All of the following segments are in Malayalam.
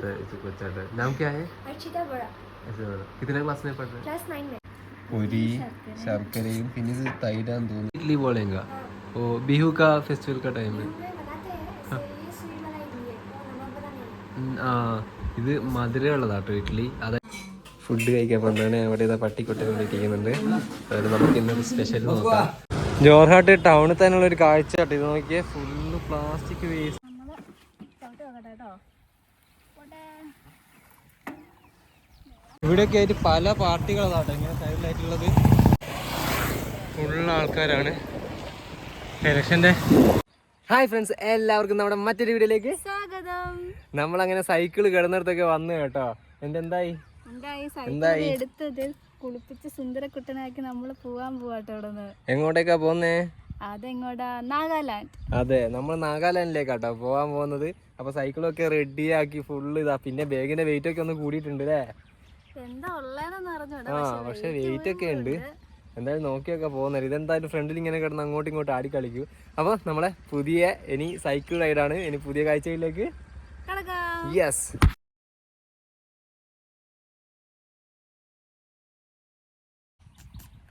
छोटा है इसे बच्चा है नाम क्या है अर्चिता बड़ा ऐसे वाला कितने क्लास में पढ़ रहे क्लास नाइन में पूरी ശർക്കരയും പിന്നെ ഇത് തൈരാന്ന് തോന്നുന്നു ഇഡ്ലി പോലെങ്ക ഓ ബിഹു കാ ഫെസ്റ്റിവൽ കാ ടൈം में बनाते हैं ऐसे ये स्वीट वाला इडली है वो नमक वाला नहीं ഉം, ആ ഇത് മധുരമുള്ളതാട്ടോ ഇഡ്ഡലി അത് ഫുഡ് കഴിക്കാൻ പറ്റാണ് അവിടെ ഇതാ പട്ടിക്കുട്ടി ഇരിക്കുന്നുണ്ട് അതായത് നമുക്ക് ഇന്നൊരു സ്പെഷ്യൽ നോക്കാം ജോർഹാട്ട് ടൗണിൽ തന്നെയുള്ള ഒരു കാഴ്ച കേട്ടോ ഇത് നോക്കിയേ ഫുള്ള് പ്ലാസ്റ്റിക് വേസ്റ്റ് ഇവിടെയൊക്കെ ആയിട്ട് പല പാർട്ടികളാണ് ഇങ്ങനെ സൈഡിലായിട്ടുള്ളത് ഫുള്ള് ആൾക്കാരാണ്. ഇലക്ഷന്റെ ഹായ് ഫ്രണ്ട്സ് എല്ലാവർക്കും നമ്മുടെ മറ്റൊരു വീഡിയോയിലേക്ക് സ്വാഗതം. നമ്മളങ്ങനെ സൈക്കിൾ കിടന്നിടത്തൊക്കെ വന്നു കേട്ടോ. എന്റെ എന്തായി? എന്തായി? എടുത്തത്. കുളിപ്പിച്ച് സുന്ദരക്കുട്ടനാക്കി നമ്മൾ പോവാൻ പോവാട്ടോ എങ്ങോട്ടേക്കാ പോന്നേ അതെങ്ങോട്ടാ നാഗാലാൻഡ്. അതെ നമ്മൾ നാഗാലാൻഡിലേക്കാട്ടോ പോവാൻ പോകുന്നത്. അപ്പൊ സൈക്കിളൊക്കെ റെഡിയാക്കി ഫുള്ള് ഇതാ. പിന്നെ ബാഗിന്റെ വെയിറ്റ് ഒക്കെ ഒന്ന് കൂടിയിട്ടുണ്ട് അല്ലേ ആ പക്ഷെ വെയിറ്റ് ഒക്കെ ഉണ്ട്. എന്തായാലും നോക്കിയൊക്കെ പോകുന്നത്. ഇതെന്തായാലും ഫ്രണ്ടിൽ ഇങ്ങനെ കിടന്ന് അങ്ങോട്ടും ഇങ്ങോട്ടും ആടി കളിക്കൂ. അപ്പൊ നമ്മളെ പുതിയ ഇനി സൈക്കിൾ റൈഡാണ് ഇനി പുതിയ കാഴ്ചയിലേക്ക് യെസ്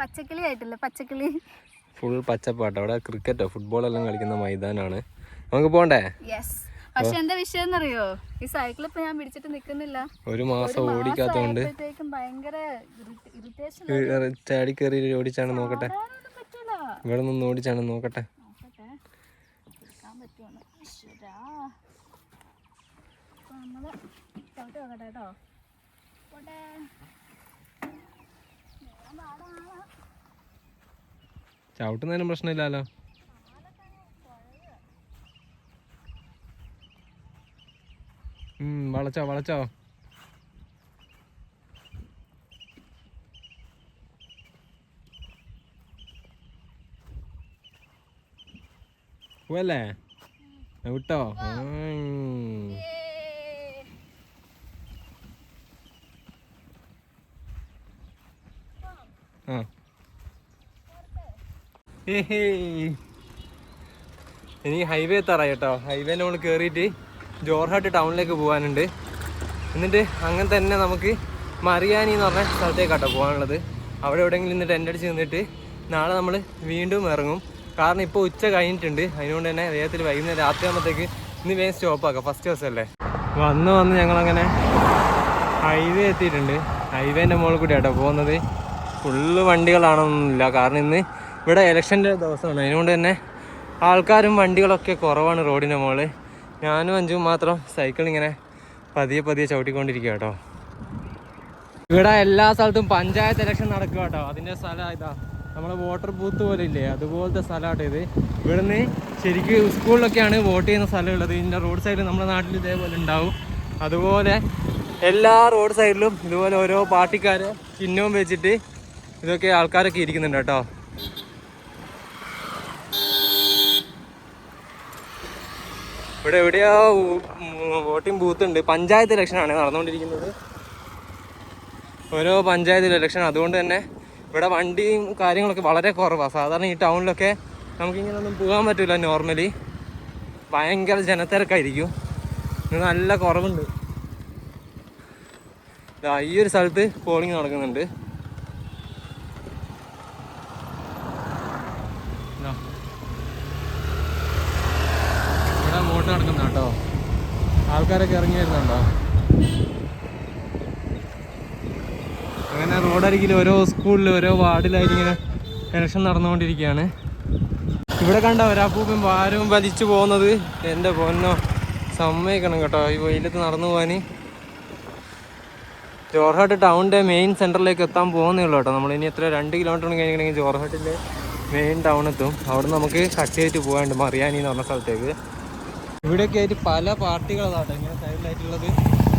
പച്ചക്കിളി ആയിട്ടില്ല? പച്ചക്കിളി. ഫുൾ പച്ചപ്പാട്ടോ. അവിടെ ക്രിക്കറ്റോ ഫുട്ബോൾ എല്ലാം കളിക്കുന്ന മൈതാനാണ്. നമുക്ക് പോണ്ടേ? യെസ് പക്ഷെ എന്താ വിഷയം എന്നറിയോ ഈ സൈക്കിൾ ഇപ്പൊ ഞാൻ പിടിച്ചിട്ട് നിക്കുന്നില്ല. ഒരു മാസം ഓടിക്കാത്തോണ്ട് ഭയങ്കര ചാടി കയറി ഓടിച്ചാണ് നോക്കട്ടെ. ഇവിടെ നിന്ന് ഓടിച്ചാണ് നോക്കട്ടെ. ചവിട്ടുന്നതിനും നിൽക്കാൻ പറ്റുവാണ് ഈശ്വരാ അപ്പൊ നമ്മൾ ചവിട്ടി നോക്കട്ടെ കേട്ടോ പോട്ടെ നേരം പാടാണ്. ചവിട്ടുന്നതിനും പ്രശ്നമില്ലല്ലോ ഉം, വളച്ചോ വളച്ചോ. പോവല്ലേ? വിട്ടോ. ആ. ഇനി ഹൈവേ തറ കേട്ടോ. ഹൈവേ നമ്മൾ കയറിയിട്ട് ജോർഹാട്ട് ടൗണിലേക്ക് പോകാനുണ്ട്. എന്നിട്ട് അങ്ങനെ തന്നെ നമുക്ക് മറിയാനി എന്ന് പറഞ്ഞ സ്ഥലത്തേക്കാട്ടോ പോകാനുള്ളത്. അവിടെ എവിടെയെങ്കിലും ഇന്ന് ടെന്റ് അടിച്ച് നിന്നിട്ട് നാളെ നമ്മൾ വീണ്ടും ഇറങ്ങും. കാരണം ഇപ്പോൾ ഉച്ച കഴിഞ്ഞിട്ടുണ്ട്. അതിനുകൊണ്ട് തന്നെ വേഗത്തിൽ വൈകുന്നേരം രാത്രി ആകുമ്പോഴത്തേക്ക് ഇന്ന് വേഗം സ്റ്റോപ്പ് ആക്കാം. ഫസ്റ്റ് ദിവസമല്ലേ വന്ന് വന്ന് ഞങ്ങളങ്ങനെ ഹൈവേ എത്തിയിട്ടുണ്ട്. ഹൈവേന്റെ മുകളിൽ കൂടി കേട്ടോ പോകുന്നത്. ഫുള്ള് വണ്ടികളാണൊന്നുമില്ല. കാരണം ഇന്ന് ഇവിടെ ഇലക്ഷന്റെ ദിവസമാണ്. അതിനുകൊണ്ട് തന്നെ ആൾക്കാരും വണ്ടികളൊക്കെ കുറവാണ് റോഡിന്റെ മുകളിൽ ഞാനും അഞ്ചും മാത്രം സൈക്കിൾ ഇങ്ങനെ പതിയെ പതിയെ ചവിട്ടിക്കൊണ്ടിരിക്കുക കേട്ടോ ഇവിടെ എല്ലാ സ്ഥലത്തും പഞ്ചായത്ത് ഇലക്ഷൻ നടക്കുക കേട്ടോ അതിന്റെ സ്ഥലം ഇതാ. നമ്മളെ വോട്ടർ ബൂത്ത് പോലെ ഇല്ലേ? അതുപോലത്തെ സ്ഥലമാട്ടോ ഇത്. ഇവിടുന്ന് ശരിക്കും സ്കൂളിലൊക്കെയാണ് വോട്ട് ചെയ്യുന്ന സ്ഥലമുള്ളത്. ഇതിന്റെ റോഡ് സൈഡിൽ നമ്മുടെ നാട്ടിൽ ഇതേപോലെ ഉണ്ടാവും. അതുപോലെ എല്ലാ റോഡ് സൈഡിലും ഇതുപോലെ ഓരോ പാർട്ടിക്കാർ ചിഹ്നവും വെച്ചിട്ട് ഇതൊക്കെ ആൾക്കാരൊക്കെ ഇരിക്കുന്നുണ്ട് കേട്ടോ ഇവിടെ എവിടെയാ വോട്ടിംഗ് ബൂത്ത് ഉണ്ട്. പഞ്ചായത്ത് ഇലക്ഷനാണ് നടന്നുകൊണ്ടിരിക്കുന്നത്. ഓരോ പഞ്ചായത്ത് ഇലക്ഷൻ അതുകൊണ്ട് തന്നെ ഇവിടെ വണ്ടിയും കാര്യങ്ങളൊക്കെ വളരെ കുറവാണ് സാധാരണ ഈ ടൗണിലൊക്കെ നമുക്കിങ്ങനൊന്നും പോകാൻ പറ്റില്ല നോർമലി ഭയങ്കര ജനത്തിരക്കായിരിക്കും. നല്ല കുറവുണ്ട്. ഈ ഒരു സ്ഥലത്ത് പോളിംഗ് നടക്കുന്നുണ്ട് ദാ. ഇവിടെ വോട്ട് നടക്കുന്ന കേട്ടോ ആൾക്കാരൊക്കെ ഇറങ്ങി വരുന്നുണ്ടോ അങ്ങനെ റോഡരികിൽ ഓരോ സ്കൂളിൽ ഓരോ വാർഡിലായിട്ട് ഇങ്ങനെ ഇലക്ഷൻ നടന്നുകൊണ്ടിരിക്കുകയാണ്. ഇവിടെ കണ്ട ഒരാപ്പൂപ്പൻ ഭാരവും വലിച്ചു പോകുന്നത്. എന്റെ പൊന്നോ സമ്മതിക്കണം കേട്ടോ ഈ വെയിലത്ത് നടന്നു പോകാൻ. ജോർഹാട്ട് ടൗണിന്റെ മെയിൻ സെന്ററിലേക്ക് എത്താൻ പോകുന്നേ ഉള്ളൂ കേട്ടോ. നമ്മൾ ഇനി എത്ര രണ്ട് കിലോമീറ്റർ കഴിഞ്ഞിട്ടുണ്ടെങ്കിൽ ജോർഹാട്ടിന്റെ മെയിൻ ടൗൺ എത്തും. അവിടെ നമുക്ക് കട്ട് ചെയ്തിട്ട് പോകാനുണ്ട്. മറിയാനി എന്ന് പറഞ്ഞ സ്ഥലത്തേക്ക്. ഇവിടെയൊക്കെ ആയിട്ട് പല പാർട്ടികളാട്ടോ ഇങ്ങനെ സൈഡിലായിട്ടുള്ളത്.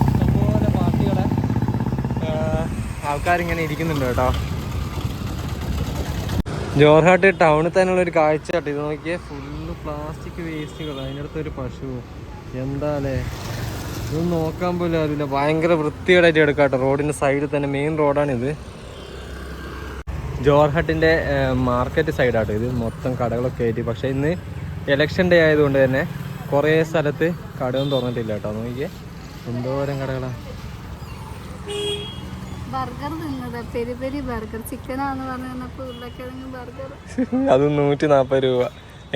ഇഷ്ടംപോലെ പാർട്ടികളെ ആൾക്കാരിങ്ങനെ ഇരിക്കുന്നുണ്ട് കേട്ടോ. ജോർഹാട്ട് ടൗണിൽ തന്നെയുള്ള ഒരു കാഴ്ച കേട്ടോ. ഇത് നോക്കിയാൽ ഫുള്ള് പ്ലാസ്റ്റിക് വേസ്റ്റുകൾ അതിന്റെ അടുത്ത് ഒരു പശു. എന്താ അല്ലേ ഇതൊന്നും നോക്കാൻ പോലും അറിയില്ല ഭയങ്കര വൃത്തികേടായിട്ട് എടുക്കാം കേട്ടോ. റോഡിന്റെ സൈഡിൽ തന്നെ മെയിൻ റോഡാണിത് ജോർഹട്ടിന്റെ മാർക്കറ്റ് സൈഡാട്ടോ ഇത്. മൊത്തം കടകളൊക്കെ ആയിട്ട്. പക്ഷേ ഇന്ന് ഇലക്ഷൻ ഡേ ആയതുകൊണ്ട് തന്നെ കുറേ സ്ഥലത്ത് കടയൊന്നും തുറന്നിട്ടില്ല കേട്ടോ. നോക്കിയേ എന്തോരം കടകളാ. ബർഗർ തിന്നത്. Peri peri burger. ചിക്കനാന്ന് പറഞ്ഞപ്പോൾ തന്നപ്പോ ഉരുളക്കിഴങ്ങ് ബർഗർ അത് നൂറ്റി നാൽപ്പത് രൂപ.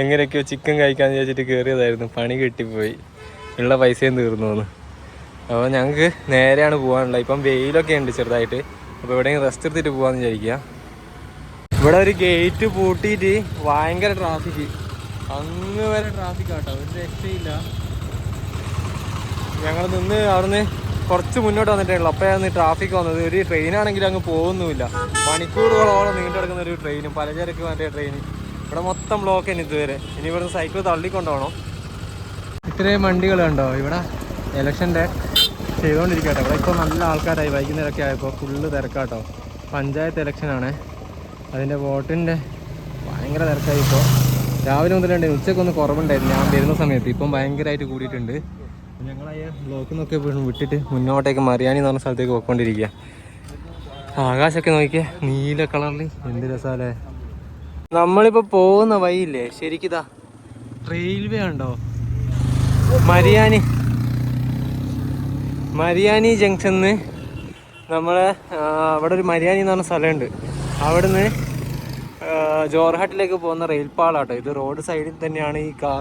എങ്ങനെയൊക്കെയോ ചിക്കൻ കഴിക്കാന്ന് വിചാരിച്ചിട്ട് കേറിയതായിരുന്നു. പണി കിട്ടിപ്പോയി. ഉള്ള പൈസയും തീർന്നു എന്ന്. അപ്പോൾ ഞങ്ങൾക്ക് നേരെയാണ് പോകാനുള്ളത്. ഇപ്പം വെയിലൊക്കെ ഉണ്ട് ചെറുതായിട്ട്. അപ്പോൾ എവിടെയെങ്കിലും റെസ്റ്റ് എടുത്തിട്ട് പോകാമെന്ന് വിചാരിക്കുക ഇവിടെ ഒരു ഗേറ്റ് പൂട്ടിയിട്ട് ഭയങ്കര ട്രാഫിക് അങ്ങ് വരെ ട്രാഫിക് ആട്ടോ. ഒരു രക്ഷയില്ല. ഞങ്ങൾ നിന്ന് അവിടുന്ന് കുറച്ച് മുന്നോട്ട് വന്നിട്ടേ ഉള്ളൂ അപ്പോഴാണ് ട്രാഫിക് വന്നത്. ഒരു ട്രെയിൻ ആണെങ്കിലും അങ്ങ് പോകുന്നുമില്ല. മണിക്കൂറുകളോളം നീണ്ടു കിടക്കുന്ന ഒരു ട്രെയിനും പലചരക്ക് മറ്റേ ട്രെയിൻ ഇവിടെ മൊത്തം ബ്ലോക്ക് തന്നെ ഇതുവരെ. ഇനി ഇവിടുന്ന് സൈക്കിൾ തള്ളിക്കൊണ്ടുപോകണം. ഇത്രയും വണ്ടികളുണ്ടോ ഇവിടെ ഇലക്ഷന്റെ ചെയ്തുകൊണ്ടിരിക്കട്ടോ ഇവിടെ ഇപ്പോൾ നല്ല ആൾക്കാരായി. വൈകുന്നേരമൊക്കെ ആയപ്പോൾ ഫുള്ള് തിരക്കാട്ടോ. പഞ്ചായത്ത് ഇലക്ഷനാണ് അതിന്റെ വോട്ടിന്റെ ഭയങ്കര തിരക്കായി ഇപ്പോൾ രാവിലെ മുതലുണ്ട് ഉച്ചക്കൊന്ന് കുറവുണ്ടായിരുന്നു. ഞാൻ വരുന്ന സമയത്ത് ഇപ്പം ഭയങ്കരമായിട്ട് കൂടിയിട്ടുണ്ട്. ഞങ്ങൾ ബ്ലോക്കിൽ നിന്നൊക്കെ വിട്ടിട്ട് മുന്നോട്ടേക്ക് മറിയാനി എന്ന് പറഞ്ഞ സ്ഥലത്തേക്ക് പോയിക്കൊണ്ടിരിക്കുക ആകാശമൊക്കെ നോക്കിയാൽ നീല കളറിൽ എന്ത് രസാലേ നമ്മളിപ്പോ പോകുന്ന വഴിയില്ലേ? ശരിക്കിതാ റെയിൽവേ ഉണ്ടോ? മരിയാനി മരിയാനി ജംഗ്ഷന്ന് നമ്മളെ അവിടെ ഒരു മരിയാനി എന്ന് പറഞ്ഞ സ്ഥലമുണ്ട്. അവിടുന്ന് ജോർഹാട്ടിലേക്ക് പോകുന്ന റെയിൽപാളാട്ടോ ഇത് റോഡ് സൈഡിൽ തന്നെയാണ് ഈ കാ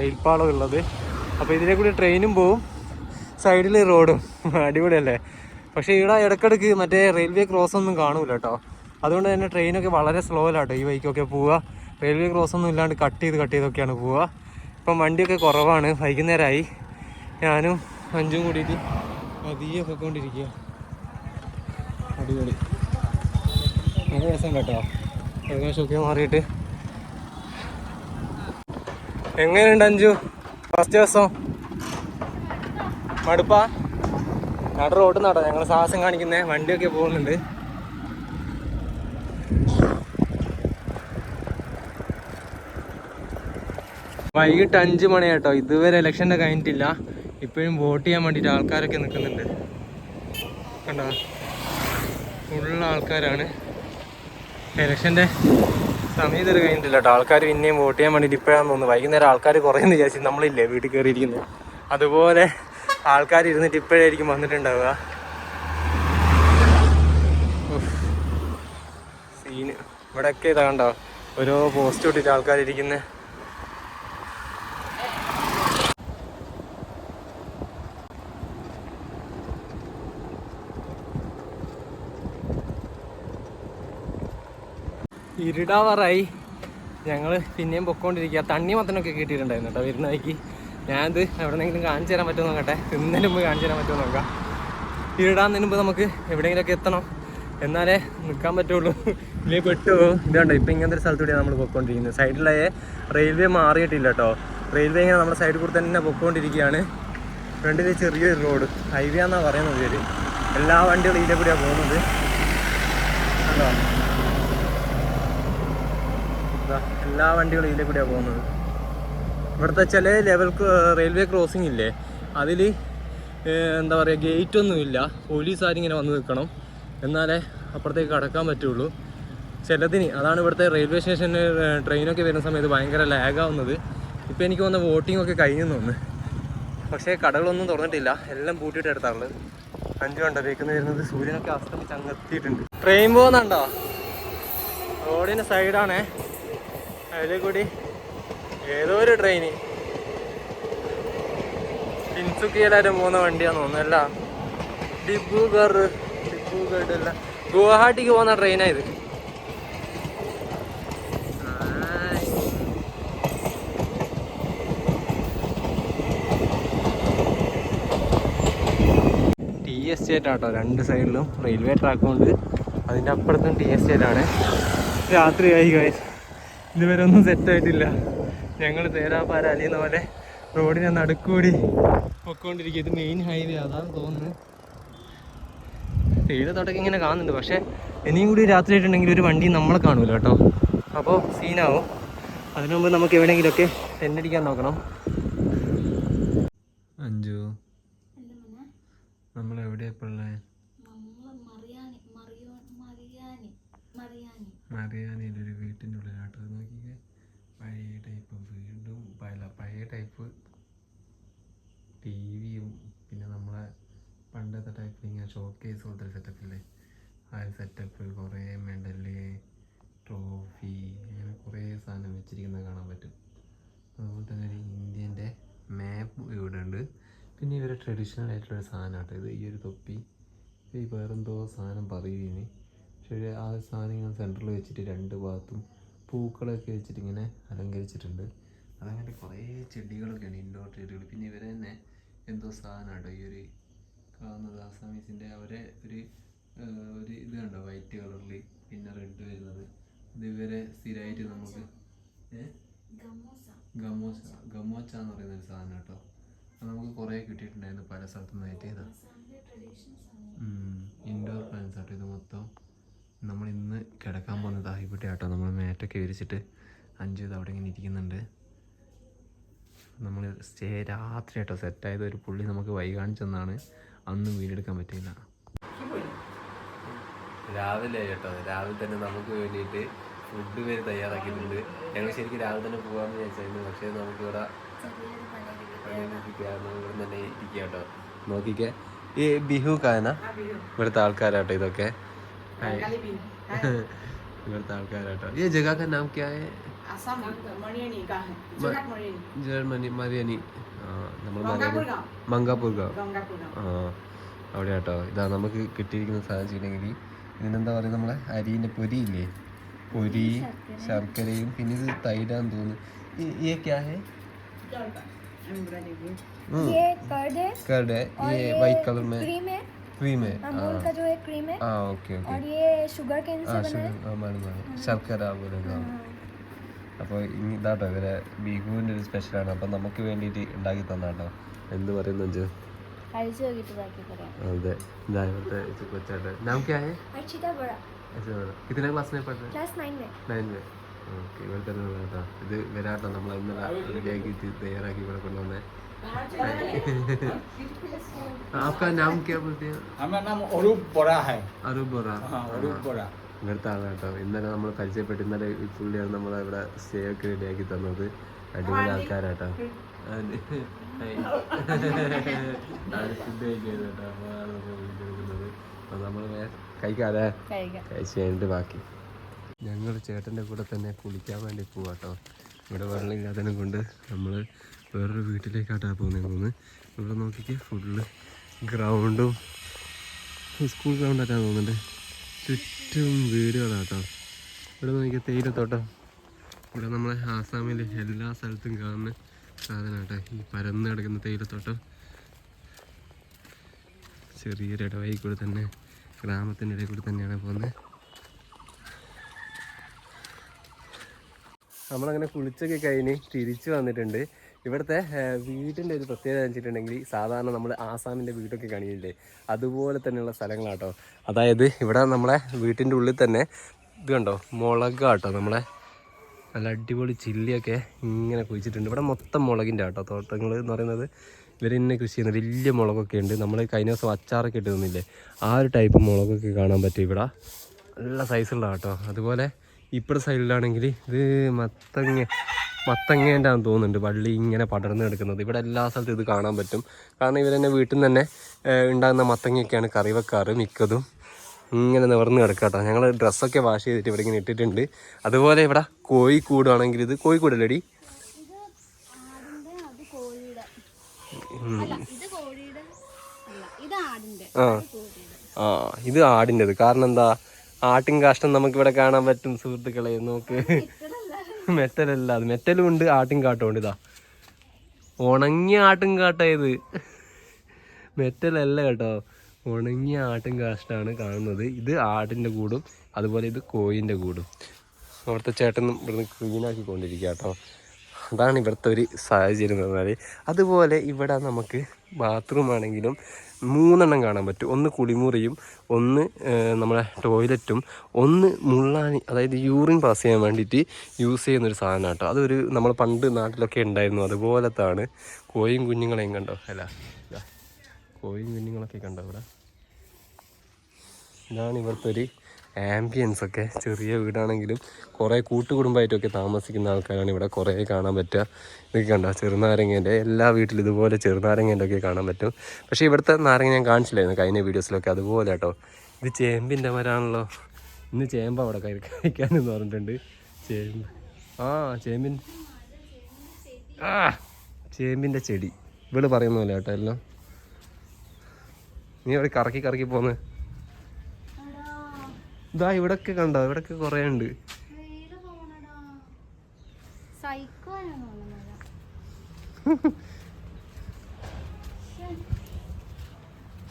റെയിൽപാളം ഉള്ളത്. അപ്പോൾ ഇതിലെ കൂടി ട്രെയിനും പോവും. സൈഡിൽ റോഡും. അടിപൊളിയല്ലേ? പക്ഷേ ഇവിടെ ഇടക്കിടക്ക് മറ്റേ റെയിൽവേ ക്രോസ് ഒന്നും കാണൂല കേട്ടോ അതുകൊണ്ട് തന്നെ ട്രെയിനൊക്കെ വളരെ സ്ലോയിലാട്ടോ ഈ ബൈക്കൊക്കെ പോവുക. റെയിൽവേ ക്രോസ് ഒന്നും ഇല്ലാണ്ട് കട്ട് ചെയ്ത് കട്ട് ചെയ്തൊക്കെയാണ് പോവുക. ഇപ്പം വണ്ടിയൊക്കെ കുറവാണ്. വൈകുന്നേരമായി ഞാനും അഞ്ചും കൂടിയിട്ട് പതിയെ പൊയ്ക്കൊണ്ടിരിക്കുക അടിപൊളി. നല്ല രസം കേട്ടോ. ഏകദേശമൊക്കെ മാറിയിട്ട്. എങ്ങനെയുണ്ട് അഞ്ചു? ഫസ്റ്റ് ദിവസം. മടുപ്പാ? നട റോഡ് നടാ. ഞങ്ങൾ സാഹസം കാണിക്കുന്നേ. വണ്ടിയൊക്കെ പോകുന്നുണ്ട്. വൈകിട്ട് അഞ്ച് മണി കേട്ടോ ഇതുവരെ ഇലക്ഷന്റെ കഴിഞ്ഞിട്ടില്ല. ഇപ്പോഴും വോട്ട് ചെയ്യാൻ വേണ്ടിയിട്ട് ആൾക്കാരൊക്കെ നിൽക്കുന്നുണ്ട്. കണ്ടോ? ഫുള്ള് ആൾക്കാരാണ്. ഇലക്ഷന്റെ സമയം ഇതൊരു കഴിഞ്ഞിട്ടില്ല കേട്ടോ. ആൾക്കാർ പിന്നെയും വോട്ട് ചെയ്യാൻ വേണ്ടിയിട്ട് ഇപ്പോഴാണ് തോന്നുന്നു. വൈകുന്നേരം ആൾക്കാർ കുറയുന്നു വിചാരിച്ചു നമ്മളില്ലേ വീട്ടിൽ കയറിയിരിക്കുന്നു. അതുപോലെ ആൾക്കാർ ഇരുന്നിട്ട് ഇപ്പോഴായിരിക്കും വന്നിട്ടുണ്ടാവുക. സീന്. ഇവിടെയൊക്കെ ഇതാണ്ടോ ഓരോ പോസ്റ്റ് ഇട്ടിട്ട് ആൾക്കാർ ഇരുടാവാറായി. ഞങ്ങൾ പിന്നെയും പൊക്കോണ്ടിരിക്കുക തണ്ണി മത്തനൊക്കെ കിട്ടിയിട്ടുണ്ടായിരുന്നു കേട്ടോ വരുന്ന വഴിക്ക്. ഞാനത് എവിടെന്നെങ്കിലും കാണിച്ചു തരാൻ പറ്റുമോ നോക്കട്ടെ. ഇന്നലെ മുമ്പ് കാണിച്ചു തരാൻ പറ്റുമോ നോക്കാം. ഇരുടാന്നതിന് മുമ്പ് നമുക്ക് എവിടെയെങ്കിലുമൊക്കെ എത്തണം. എന്നാലേ നിൽക്കാൻ പറ്റുള്ളൂ. ഇല്ലേ പെട്ടു ഇതുണ്ടോ ഇപ്പം ഇങ്ങനത്തെ ഒരു സ്ഥലത്തൂടെയാണ് നമ്മൾ പൊക്കോണ്ടിരിക്കുന്നത്. സൈഡിലായേ റെയിൽവേ മാറിയിട്ടില്ല കേട്ടോ. റെയിൽവേ ഇങ്ങനെ നമ്മുടെ സൈഡിൽ കൂടെ തന്നെ പൊക്കോണ്ടിരിക്കുകയാണ്. ഫ്രണ്ടിൽ ചെറിയൊരു റോഡ്. ഹൈവേ എന്നാണ് പറയുന്നത് ഇവർ എല്ലാ വണ്ടികളും ഇതിലെ കൂടിയാണ് പോകുന്നത്. കണ്ടോ? എല്ലാ വണ്ടികളും ഇതിലെ കൂടിയാണ് പോകുന്നത്. ഇവിടുത്തെ ചില ലെവൽ റെയിൽവേ ക്രോസിംഗ് ഇല്ലേ അതിൽ എന്താ പറയുക ഗേറ്റ് ഒന്നും ഇല്ല. പോലീസ് ആരിങ്ങനെ വന്ന് നിൽക്കണം എന്നാലേ അപ്പുറത്തേക്ക് കടക്കാൻ പറ്റുള്ളൂ. ചിലതിന് അതാണ് ഇവിടുത്തെ റെയിൽവേ സ്റ്റേഷനിൽ ട്രെയിനൊക്കെ വരുന്ന സമയത്ത് ഭയങ്കര ലാഗാവുന്നത് ഇപ്പോൾ എനിക്ക് വന്ന വോട്ടിംഗ് ഒക്കെ കഴിഞ്ഞു തോന്നുന്നു. പക്ഷേ കടകളൊന്നും തുറന്നിട്ടില്ല. എല്ലാം പൂട്ടിയിട്ട് എടുത്താറുള്ളത്. അഞ്ചു കണ്ടോ വേക്കുന്ന വരുന്നത് സൂര്യനൊക്കെ അസ്തമിച്ച് അങ്ങ് എത്തിയിട്ടുണ്ട്. ട്രെയിൻ പോകുന്നുണ്ടോ? റോഡിന് സൈഡാണേ അതിലെ കൂടി ഏതോ ഒരു ട്രെയിന് തിൻസുക്കിയിലാരും പോകുന്ന വണ്ടിയാന്ന് തോന്നുന്നു അല്ല? ഡിബ്രുഗഡ് ഡിബ്രുഗഡ് അല്ല. ഗുവാഹട്ടിക്ക് പോകുന്ന ട്രെയിനായത്. ടി എസ്റ്റേറ്റ് ആട്ടോ രണ്ട് സൈഡിലും റെയിൽവേ ട്രാക്കും ഉണ്ട്. അതിന്റെ അപ്പുറത്തും ടി എസ്റ്റേറ്റ് ആണ് രാത്രിയായി ഗൈസ് ഇതുവരെ ഒന്നും സെറ്റ് ആയിട്ടില്ല. ഞങ്ങൾ തേരാപ്പാര അലിയുന്ന പോലെ റോഡിനെ നടുക്കൂടി പൊക്കോണ്ടിരിക്കും ഇത് മെയിൻ ഹൈവേ അതാണ് തോന്നുന്നത്. ഏഴ് തൊട്ടൊക്കെ ഇങ്ങനെ കാണുന്നുണ്ട് പക്ഷേ ഇനിയും കൂടി രാത്രി ആയിട്ടുണ്ടെങ്കിൽ ഒരു വണ്ടി നമ്മളെ കാണൂല കേട്ടോ. അപ്പോൾ സീനാവും. അതിനു മുമ്പ് നമുക്ക് എവിടെയെങ്കിലുമൊക്കെ ടെന്റടിക്കാൻ നോക്കണം. അഞ്ചു നമ്മൾ എവിടെയാ ഇപ്പോൾ ഉള്ളത് മറിയാനി മറിയോ മറിയാനി. മറിയാനി മറിയാനയിലൊരു വീട്ടിന്റെ ഉള്ളിലാട്ടോ അത് നോക്കിക്കേ പഴയ ടൈപ്പ് വീടും പല പഴയ ടൈപ്പ് ടി വിയും പിന്നെ നമ്മളെ ഷോക്കേസ് പോലത്തെ സെറ്റപ്പ് ഇല്ലേ ആ ഒരു സെറ്റപ്പ് കുറേ മെഡൽ ട്രോഫി അങ്ങനെ കുറേ സാധനം വെച്ചിരിക്കുന്നത് കാണാൻ പറ്റും. അതുപോലെ തന്നെ ഒരു ഇന്ത്യന്റെ മാപ്പ് ഇവിടെ ഉണ്ട്. പിന്നെ ഇവരെ ട്രഡീഷണൽ ആയിട്ടുള്ള ഒരു സാധനം കേട്ടോ ഇത്. ഈ ഒരു തൊപ്പി. ഈ വേറെന്തോ സാധനം പറയുവിന് പക്ഷേ ആ സാധനം ഇങ്ങനെ സെന്ററിൽ വെച്ചിട്ട് രണ്ട് ഭാഗത്തും പൂക്കളൊക്കെ വെച്ചിട്ട് ഇങ്ങനെ അലങ്കരിച്ചിട്ടുണ്ട്. അതങ്ങനെ കുറേ ചെടികളൊക്കെയാണ് ഇൻഡോർ ചെടികൾ പിന്നെ ഇവരെ തന്നെ എന്തോ സാധനം കേട്ടോ ഈ ഒരു കാണുന്നത് ആസാമീസിന്റെ അവരെ ഒരു ഒരു ഇത് കണ്ടോ? വൈറ്റ് കളറിൽ പിന്നെ റെഡ് വരുന്നത്. ഇത് ഇവരെ സ്ഥിരമായിട്ട് നമുക്ക് ഗമോസ. ഗമോച്ച ഗമോച്ച എന്ന് പറയുന്ന ഒരു സാധനം കേട്ടോ. അത് നമുക്ക് കുറേ കിട്ടിയിട്ടുണ്ടായിരുന്നു പല സ്ഥലത്തു നിന്നായിട്ട് ഇതാ. ഇൻഡോർ പ്ലാന്റ്സ് ആട്ടോ ഇത് മൊത്തം. നമ്മൾ ഇന്ന് കിടക്കാൻ പോകുന്നത് ഇവിടെ ആട്ടോ. നമ്മൾ മാറ്റൊക്കെ വിരിച്ചിട്ട് അഞ്ച് ഇത് അവിടെ ഇങ്ങനെ ഇരിക്കുന്നുണ്ട്. നമ്മൾ സ്റ്റേ രാത്രി ആട്ടോ. സെറ്റായത് ഒരു പുള്ളി നമുക്ക് വൈ കാണിച്ചെന്നാണ് അന്നും വീടെടുക്കാൻ പറ്റില്ല രാവിലെ കേട്ടോ രാവിലെ തന്നെ നമുക്ക് വേണ്ടിയിട്ട് ഫുഡ് വരെ തയ്യാറാക്കിയിട്ടുണ്ട്. ഞങ്ങൾ ശരിക്കും രാവിലെ തന്നെ പോകാമെന്ന് വിചാരിച്ചായിരുന്നു പക്ഷേ നമുക്കിവിടെ ഇവിടെ തന്നെ ഇരിക്കുക കേട്ടോ. നോക്കിക്കേ. ഈ ബിഹു കാന ഇവിടുത്തെ ആൾക്കാരാട്ടോ ഇതൊക്കെ. ഹായ്. ഇവിടുത്തെ ആൾക്കാരാട്ടോ. ഈ ജഗ കാ നാം ക്യാ high Assam Mariani ka hai. Surat Mariani. Germany Mariani ആ, നമ്മൾ മലയാളി മങ്കാപൂർ ഗാവ് Gangapur gaon. ആ അവിടെ കേട്ടോ ഇതാ നമുക്ക് കിട്ടിയിരിക്കുന്ന സാഹചര്യമെങ്കിൽ ഇതിനെന്താ പറയുക നമ്മളെ അരിൻ്റെ പൊരിയില്ലേ പൊരി ശർക്കരയും പിന്നെ ഇത് തൈരാന്ന് തോന്നുന്നു ഈ- ഈ ക്യാ ഹേ I'm ready. हम्म, ये कर्ड है कर्ड है ये वाइट कलर में क्रीम है क्रीम है अमूल का जो है क्रीम है ആ ഓക്കെ ഓക്കെ और ये शुगर केन ആ से बना है ശരി ആ അപ്പോൾ ഇനി ഇതാട്ടോ ഇവരെ ബിഹുവിൻ്റെ ഒരു സ്പെഷ്യലാണ് അപ്പം നമുക്ക് വേണ്ടിയിട്ട് ഉണ്ടാക്കി തന്നാട്ടോ എന്ത് പറയുന്നു അഞ്ചു हल्दी होगी तो बाकी करें അതെ ഇതാ ഇവിടുത്തെ കൊച്ചാട്ട് നാം ക്യാ ഹേ अर्चिता बड़ा ऐसे वाला कितने क्लास में पढ़ रहे हैं क्लास नाइन में നയൻ വേ ഓക്കെ ഇവിടെ തന്നെ ഉള്ള കേട്ടോ ഇത് വരാട്ടോ നമ്മൾ ഇന്നലെ റെഡിയാക്കി തയ്യാറാക്കി ഇവിടെ കൊണ്ടുവന്നേ आपका नाम क्या बोलते हैं हमारा नाम अरूप बोरा है അറൂബ് ബൊറ हाँ अरूप बोरा ഇവിടുത്തെ ആളാണ് കേട്ടോ. ഇന്നലെ നമ്മൾ പരിചയപ്പെട്ട്. ഇന്നലെ ഈ പുള്ളിയാണ് നമ്മളെ ഇവിടെ സ്റ്റേ ഒക്കെ റെഡിയാക്കി തന്നത്. അടിപൊളി ആൾക്കാരാട്ടോ ഫുഡ് കഴിക്കുന്നത് കേട്ടോ. അപ്പോൾ ആണ് നമ്മൾ വീട്ടിലെടുക്കുന്നത് അപ്പോൾ നമ്മൾ കഴിക്കാതെ കഴിച്ച് കഴിഞ്ഞിട്ട് ബാക്കി. ഞങ്ങൾ ചേട്ടന്റെ കൂടെ തന്നെ കുളിക്കാൻ വേണ്ടി പോവാട്ടോ ഇവിടെ വെള്ളമില്ലാത്തതിനെ കൊണ്ട് നമ്മൾ വേറൊരു വീട്ടിലേക്കാട്ടാ പോകുന്നത് തോന്നുന്നു ഇവിടെ നോക്കിയിട്ട് ഫുള്ള് ഗ്രൗണ്ടും സ്കൂൾ ഗ്രൗണ്ടായിട്ടാണ് തോന്നുന്നുണ്ട്. ചുറ്റും വീടുകളാട്ടോ. ഇവിടെ നോക്കിയാൽ തേയിലത്തോട്ടം. ഇവിടെ നമ്മളെ ആസാമിൽ എല്ലാ സ്ഥലത്തും കാണുന്ന സാധനമാട്ടോ. ഈ പരന്ന് കിടക്കുന്ന തേയിലത്തോട്ടം. ചെറിയൊരു ഇടവഴി കൂടെ തന്നെ ഗ്രാമത്തിന്റെ ഇടയിൽ കൂടെ തന്നെയാണ് പോകുന്നത്. നമ്മളങ്ങനെ കുളിച്ചൊക്കെ കഴിഞ്ഞ് തിരിച്ചു വന്നിട്ടുണ്ട്. ഇവിടുത്തെ വീടിന്റെ ഒരു പ്രത്യേകത വെച്ചിട്ടുണ്ടെങ്കിൽ സാധാരണ നമ്മൾ ആസാമിന്റെ വീടൊക്കെ കാണിയില്ലേ അതുപോലെ തന്നെയുള്ള സ്ഥലങ്ങളാട്ടോ. അതായത് ഇവിടെ നമ്മളെ വീട്ടിന്റെ ഉള്ളിൽ തന്നെ ഇത് കണ്ടോ? മുളകാട്ടോ നമ്മളെ. നല്ല അടിപൊളി ചില്ലിയൊക്കെ ഇങ്ങനെ കുഴിച്ചിട്ടുണ്ട്. ഇവിടെ മൊത്തം മുളകിന്റെ ആട്ടോ. തോട്ടങ്ങൾ എന്ന് പറയുന്നത് ഇവർ തന്നെ കൃഷി ചെയ്യുന്ന വലിയ മുളകൊക്കെ ഉണ്ട്. നമ്മൾ കഴിഞ്ഞ ദിവസം അച്ചാറൊക്കെ ഇട്ട് തന്നില്ലേ? ആ ഒരു ടൈപ്പ് മുളകൊക്കെ കാണാൻ പറ്റും ഇവിടെ. നല്ല സൈസുള്ള കേട്ടോ അതുപോലെ ഇപ്പോഴത്തെ സൈഡിലാണെങ്കിൽ ഇത് മത്തങ്ങ മത്തങ്ങേന്റെ ആണെന്ന് തോന്നുന്നുണ്ട്. വള്ളി ഇങ്ങനെ പടർന്നു കിടക്കുന്നത്. ഇവിടെ എല്ലാ സ്ഥലത്തും ഇത് കാണാൻ പറ്റും. കാരണം ഇവർ തന്നെ വീട്ടിൽ നിന്ന് തന്നെ ഉണ്ടാകുന്ന മത്തങ്ങയൊക്കെയാണ് കറി വെക്കാറ് മിക്കതും. ഇങ്ങനെ നിവർന്ന് കിടക്കാട്ടോ. ഞങ്ങൾ ഡ്രസ്സൊക്കെ വാഷ് ചെയ്തിട്ട് ഇവിടെ ഇങ്ങനെ ഇട്ടിട്ടുണ്ട്. അതുപോലെ ഇവിടെ കോഴിക്കൂടാണെങ്കിൽ ഇത് കോഴിക്കൂടല്ലേടി ആ. ആ ഇത് ആടിന്റെത്. കാരണം എന്താ? ആട്ടിൻ കാഷ്ടം നമുക്കിവിടെ കാണാൻ പറ്റും സുഹൃത്തുക്കളെ നോക്ക്. മെറ്റലല്ല അത് മെറ്റലും ഉണ്ട് ആട്ടും കാട്ടും ഉണ്ട് ഇതാ. ഉണങ്ങിയ ആട്ടും കാട്ടായത് മെറ്റലല്ല കേട്ടോ. ഉണങ്ങിയ ആട്ടും കാഷ്ടാണ് കാണുന്നത്. ഇത് ആടിന്റെ കൂടും അതുപോലെ ഇത് കോയിന്റെ കൂടും. അവിടുത്തെ ചേട്ടനും ഇവിടുന്ന് ക്ലീനാക്കിക്കൊണ്ടിരിക്കുക കേട്ടോ. അതാണ് ഇവിടുത്തെ ഒരു സാഹചര്യം എന്ന് പറഞ്ഞാൽ അതുപോലെ ഇവിടെ നമുക്ക് ബാത്റൂം ആണെങ്കിലും മൂന്നെണ്ണം കാണാൻ പറ്റും. ഒന്ന് കുളിമുറിയും ഒന്ന് നമ്മുടെ ടോയ്ലറ്റും ഒന്ന് മുള്ളാനി അതായത് യൂറിൻ പാസ് ചെയ്യാൻ വേണ്ടിയിട്ട് യൂസ് ചെയ്യുന്ന ഒരു സാധനം കേട്ടോ. അതൊരു നമ്മൾ പണ്ട് നാട്ടിലൊക്കെ ഉണ്ടായിരുന്നു. അതുപോലത്താണ്. കോയും കുഞ്ഞുങ്ങളെയും കണ്ടോ? അല്ല കോയും കുഞ്ഞുങ്ങളൊക്കെ കണ്ടോ ഇവിടെ? ഇതാണ് ഇവർക്കൊരു ആംബിയൻസ് ഒക്കെ ചെറിയ വീടാണെങ്കിലും കുറേ കൂട്ടുകുടുംബമായിട്ടൊക്കെ താമസിക്കുന്ന ആൾക്കാരാണ് ഇവിടെ കുറേ കാണാൻ പറ്റുക. ഇതൊക്കെ കണ്ടോ? ചെറുനാരങ്ങേന്റെ എല്ലാ വീട്ടിലും ഇതുപോലെ ചെറുനാരങ്ങേന്റെ ഒക്കെ കാണാൻ പറ്റും. പക്ഷേ ഇവിടുത്തെ നാരങ്ങ ഞാൻ കാണിച്ചില്ലായിരുന്നു കഴിഞ്ഞ വീഡിയോസിലൊക്കെ അതുപോലെ കേട്ടോ. ഇത് ചേമ്പിന്റെ മരാണല്ലോ. ഇന്ന് ചേമ്പ് അവിടെ കഴി- കഴിക്കാനെന്ന് പറഞ്ഞിട്ടുണ്ട്. ചേമ്പ്. ആ ചേമ്പിൻ ആ ചേമ്പിന്റെ ചെടി. ഇവൾ പറയുന്ന കേട്ടോ എല്ലാം. നീ അവിടെ കറക്കി കറക്കി പോന്ന്. ഇതാ ഇവിടൊക്കെ കണ്ടോ? ഇവിടൊക്കെ കുറേ ഉണ്ട്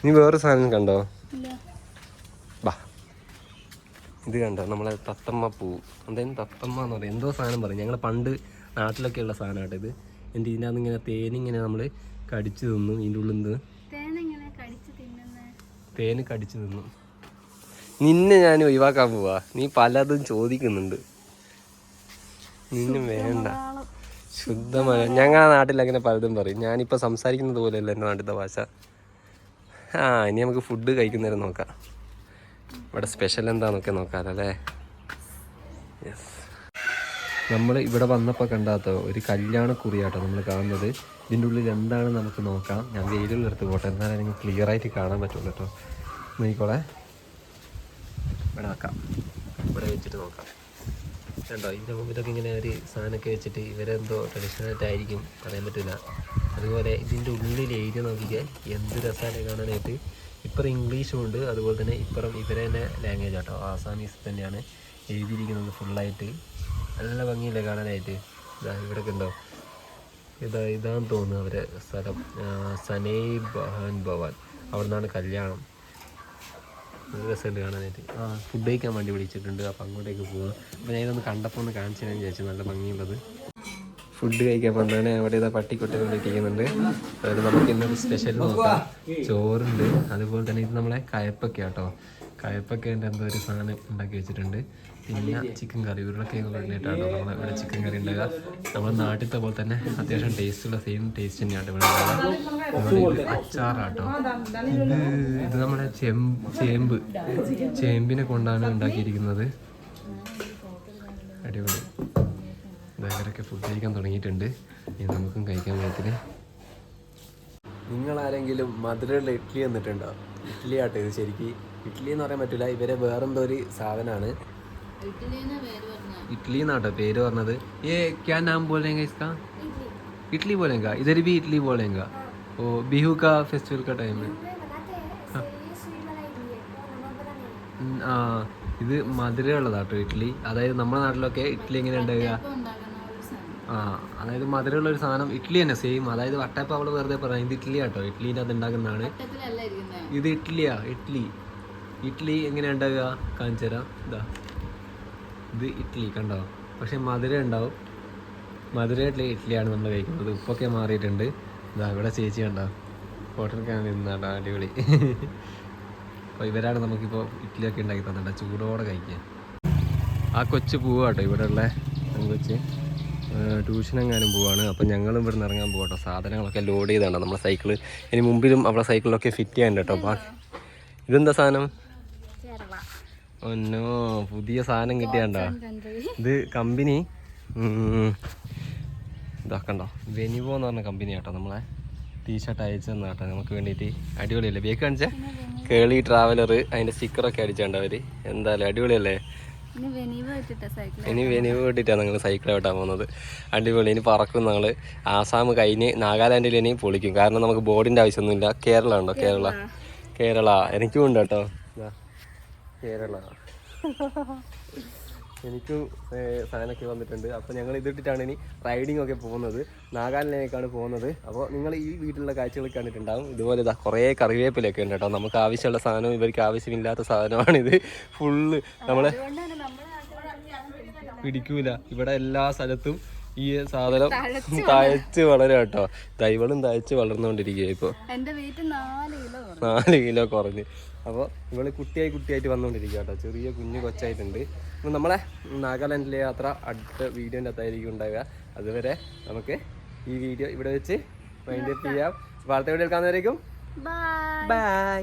നീ വേറെ സാധനം കണ്ടോ? ബാ. ഇത് കണ്ടോ? നമ്മളെ തത്തമ്മ പൂ. എന്തായാലും തത്തമ്മ എന്ന് പറയും. എന്തോ സാധനം പറയും. ഞങ്ങൾ പണ്ട് നാട്ടിലൊക്കെ ഉള്ള സാധനം കേട്ടോ ഇത്. എന്റെ ഇതിനകത്ത് ഇങ്ങനെ തേനിങ്ങനെ നമ്മൾ കടിച്ചു തിന്നും. ഇതിന്റെ ഉള്ളിൽ നിന്ന് തേന് കടിച്ചു തിന്നും. നിന്നെ ഞാൻ ഒഴിവാക്കാൻ പോവാ. നീ പലതും ചോദിക്കുന്നുണ്ട്. നിന്നെ വേണ്ട. ശുദ്ധമായ ഞങ്ങളുടെ നാട്ടിൽ അങ്ങനെ പലതും പറയും. ഞാനിപ്പോൾ സംസാരിക്കുന്നത് പോലെയല്ല എന്റെ നാട്ടിലത്തെ ഭാഷ. ആ ഇനി നമുക്ക് ഫുഡ് കഴിക്കുന്നേരം നോക്കാം. ഇവിടെ സ്പെഷ്യൽ എന്താന്നൊക്കെ നോക്കാം അല്ലേ യെസ് നമ്മൾ ഇവിടെ വന്നപ്പോൾ കണ്ടാത്ത ഒരു കല്യാണ കുറിയാട്ടോ നമ്മൾ കാണുന്നത്. ഇതിന്റെ ഉള്ളിൽ എന്താണ് നമുക്ക് നോക്കാം. ഞാൻ വെയിലുള്ള എടുത്ത് പോട്ടെ. എന്നാലും എനിക്ക് ക്ലിയർ ആയിട്ട് കാണാൻ പറ്റുള്ളൂ കേട്ടോ. നോക്കിക്കോളെ. ഇവിടെ വെക്കാം. ഇവിടെ വെച്ചിട്ട് നോക്കാം. കണ്ടോ? ഇതിന്റെ മുമ്പിലൊക്കെ ഇങ്ങനെ ഒരു സാധനമൊക്കെ വെച്ചിട്ട് ഇവരെന്തോ ട്രഡീഷണലായിട്ടായിരിക്കും പറയാൻ പറ്റില്ല അതുപോലെ ഇതിന്റെ ഉള്ളിൽ എഴുതി നോക്കിക്കാൻ എന്ത് രസമാണ് കാണാനായിട്ട്. ഇപ്പുറം ഇംഗ്ലീഷും ഉണ്ട്. അതുപോലെ തന്നെ ഇപ്പുറം ഇവരെ തന്നെ ലാംഗ്വേജ് ആട്ടോ. ആസാമീസ് തന്നെയാണ് എഴുതിയിരിക്കുന്നത് ഫുള്ളായിട്ട് നല്ല ഭംഗിയില്ലേ കാണാനായിട്ട്. ഇതാ ഇവിടെയൊക്കെ ഉണ്ടോ ഇതാ ഇതാന്ന് തോന്നുന്നു അവരെ സ്ഥലം. സനേ സനൈ ബഹാൻ ഭവൻ. അവിടെ നിന്നാണ് കല്യാണം. നല്ല രസമുണ്ട് കാണാനായിട്ട്. ആ ഫുഡ് കഴിക്കാൻ വേണ്ടി വിളിച്ചിട്ടുണ്ട്. അപ്പോൾ അങ്ങോട്ടേക്ക് പോവാം. അപ്പോൾ ഞാൻ കണ്ടപ്പോൾ ഒന്ന് കാണിച്ചു തരാൻ വിചാരിച്ചു. നല്ല ഭംഗിയുള്ളത്. ഫുഡ് കഴിക്കാൻ വന്നാണ് അവിടെ ഇതാ പട്ടിക്കുട്ടികൾ ഇരിക്കുന്നുണ്ട്. അതായത് നമുക്ക് ഇന്നൊരു സ്പെഷ്യൽ നോക്കാം. ചോറുണ്ട്. അതുപോലെ തന്നെ ഇത് നമ്മളെ കയപ്പൊക്കെ കേട്ടോ കയപ്പൊക്കേന്റെ എന്തോ ഒരു സാധനം ഉണ്ടാക്കി വെച്ചിട്ടുണ്ട്. പിന്നെ ചിക്കൻ കറി ഉരുളക്കിഴങ്ങ് പറഞ്ഞിട്ടാണ് നമ്മൾ ഇവിടെ ചിക്കൻ കറി ഉണ്ടാകുക നമ്മുടെ നാട്ടിലത്തെ പോലെ തന്നെ അത്യാവശ്യം ടേസ്റ്റുള്ള സെയിം ടേസ്റ്റ് തന്നെയാണ് ഇവിടെ അച്ചാറാട്ടോ. ഇത് ഇത് നമ്മുടെ ചെമ്പ് ചേമ്പ്. ചേമ്പിനെ കൊണ്ടാണ് ഉണ്ടാക്കിയിരിക്കുന്നത്. അടിപൊളി. ഭയങ്കരമൊക്കെ ഫുഡ് കഴിക്കാൻ തുടങ്ങിയിട്ടുണ്ട്. ഇനി നമുക്കും കഴിക്കാൻ പാകത്തിന് നിങ്ങൾ ആരെങ്കിലും മധുരയുള്ള ഇഡ്ഡലി വന്നിട്ടുണ്ടോ ഇഡ്ഡലി ആട്ടോ ഇത് ശരിക്ക്. ഇഡ്ഡലി എന്ന് പറയാൻ പറ്റില്ല. ഇവരെ വേറെന്തോ ഒരു സാധനമാണ്. इटली എന്നാട്ടോ പേര് പറഞ്ഞത്. ഏ ക്യാ നാം ബോലേങ്ക ഇസ്കാ? ഇഡ്ലി. ബോലേങ്ക. ഇതർ ബി ഇഡ്ലി ബോലേങ്ക. ഓ ബിഹു കാ ഫെസ്റ്റിവൽ കാ ടൈം ആ. ഇത് മധുരമുള്ളതാട്ടോ ഇഡ്ലി. അതായത് നമ്മുടെ നാട്ടിലൊക്കെ ഇഡ്ലി എങ്ങനെ ഉണ്ടാവുക? ആ അതായത് മധുരമുള്ള ഒരു സാധനം ഇഡ്ലി തന്നെ സെയിം അതായത് വട്ടയപ്പം അവൾ വെറുതെ പറയാം ഇത് ഇഡ്ലി ആട്ടോ ഇഡ്ഡലിന്റെ അത് ഉണ്ടാക്കുന്നതാണ്. ഇത് ഇഡ്ലിയാ ഇഡ്ലി. ഇഡ്ലി എങ്ങനെയാണ് ഉണ്ടാവുക? കാണിച്ചു തരാം ഇതാ ഇത് ഇഡ്ഡലി കണ്ടോ? പക്ഷേ മധുരം ഉണ്ടാവും. മധുരമായിട്ടുള്ള ഇഡ്ഡലിയാണ് നമ്മൾ കഴിക്കുന്നത്. ഉപ്പൊക്കെ മാറിയിട്ടുണ്ട്. ഇതാ ഇവിടെ ചേച്ചി കണ്ടോ? ഹോട്ടലൊക്കെ നിന്നാട്ടോ അടിപൊളി. അപ്പോൾ ഇവരാണ് നമുക്കിപ്പോൾ ഇഡ്ഡലിയൊക്കെ ഉണ്ടാക്കി തന്നിട്ട് ചൂടോടെ കഴിക്കുക ആ കൊച്ചു പോവാട്ടോ ഇവിടെ ഉള്ള കൊച്ച് ട്യൂഷനെങ്ങാനും പോവാണ്. അപ്പം ഞങ്ങളും ഇവിടെ നിന്ന് ഇറങ്ങാൻ പോകട്ടോ സാധനങ്ങളൊക്കെ ലോഡ് ചെയ്താണ് നമ്മുടെ സൈക്കിൾ ഇനി മുമ്പിലും അവിടെ സൈക്കിളിലൊക്കെ ഫിറ്റ് ചെയ്യാൻ കേട്ടോ. ഇതെന്താ സാധനം? ഒന്നോ പുതിയ സാധനം കിട്ടിയാണ്ടോ? ഇത് കമ്പനി. ഇതാക്കണ്ടോ വെനിവോ എന്ന് പറഞ്ഞ കമ്പനി കേട്ടോ നമ്മളെ. ടീഷർട്ട് അയച്ചു തന്നെ കേട്ടോ. നമുക്ക് വേണ്ടിയിട്ട് അടിപൊളിയല്ലേ? ബേക്ക് കാണിച്ചേ? കേളി ട്രാവലർ അതിന്റെ സ്റ്റിക്കറൊക്കെ അടിച്ചാണ്ടോ അവർ എന്തായാലും അടിപൊളിയല്ലേ? ഇനി വെനീവ് വേണ്ടിയിട്ടാണ് നിങ്ങൾ സൈക്കിൾ ഓട്ടാൻ പോകുന്നത്. അടിപൊളി. ഇനി പറക്കും ഞങ്ങൾ ആസാം കഴിഞ്ഞ് നാഗാലാൻഡിൽ ഇനി പൊളിക്കും. കാരണം നമുക്ക് ബോർഡിന്റെ ആവശ്യമൊന്നുമില്ല. കേരള ഉണ്ടോ? കേരള. കേരള. എനിക്കും ഉണ്ട് കേട്ടോ. കേരള. എനിക്ക് സാധനമൊക്കെ വന്നിട്ടുണ്ട്. അപ്പോൾ ഞങ്ങൾ ഇതിട്ടിട്ടാണ് ഇനി റൈഡിംഗ് ഒക്കെ പോകുന്നത്. നാഗാലാൻഡിലേക്കാണ് പോകുന്നത്. അപ്പോൾ നിങ്ങൾ ഈ വീട്ടിലുള്ള കാഴ്ചകളൊക്കെ കണ്ടിട്ടുണ്ടാവും. ഇതുപോലെ ഇതാ കുറേ കറിവേപ്പിലൊക്കെ ഉണ്ട് കേട്ടോ. നമുക്ക് ആവശ്യമുള്ള സാധനവും ഇവർക്ക് ആവശ്യമില്ലാത്ത സാധനമാണിത്. ഫുള്ള് നമ്മളെ പിടിക്കൂല. ഇവിടെ എല്ലാ സ്ഥലത്തും ഈ സാധനം തഴച്ച് വളരും കേട്ടോ തൈവളും തഴച്ച് വളർന്നുകൊണ്ടിരിക്കുക ഇപ്പോൾ നാല് കിലോ കുറഞ്ഞു. അപ്പോൾ ഇവൾ കുട്ടിയായി കുട്ടിയായിട്ട് വന്നുകൊണ്ടിരിക്കുക കേട്ടോ ചെറിയ കുഞ്ഞു കൊച്ചായിട്ടുണ്ട്. അപ്പം നമ്മളെ നാഗാലാൻഡിലെ യാത്ര അടുത്ത വീഡിയോന്റെ അകത്തായിരിക്കും ഉണ്ടാവുക. അതുവരെ നമുക്ക് ഈ വീഡിയോ ഇവിടെ വെച്ച് മൈൻഡ് അപ്പ് ചെയ്യാം. വാർത്ത വീഡിയോ കാണുന്നവരേക്കും ബൈ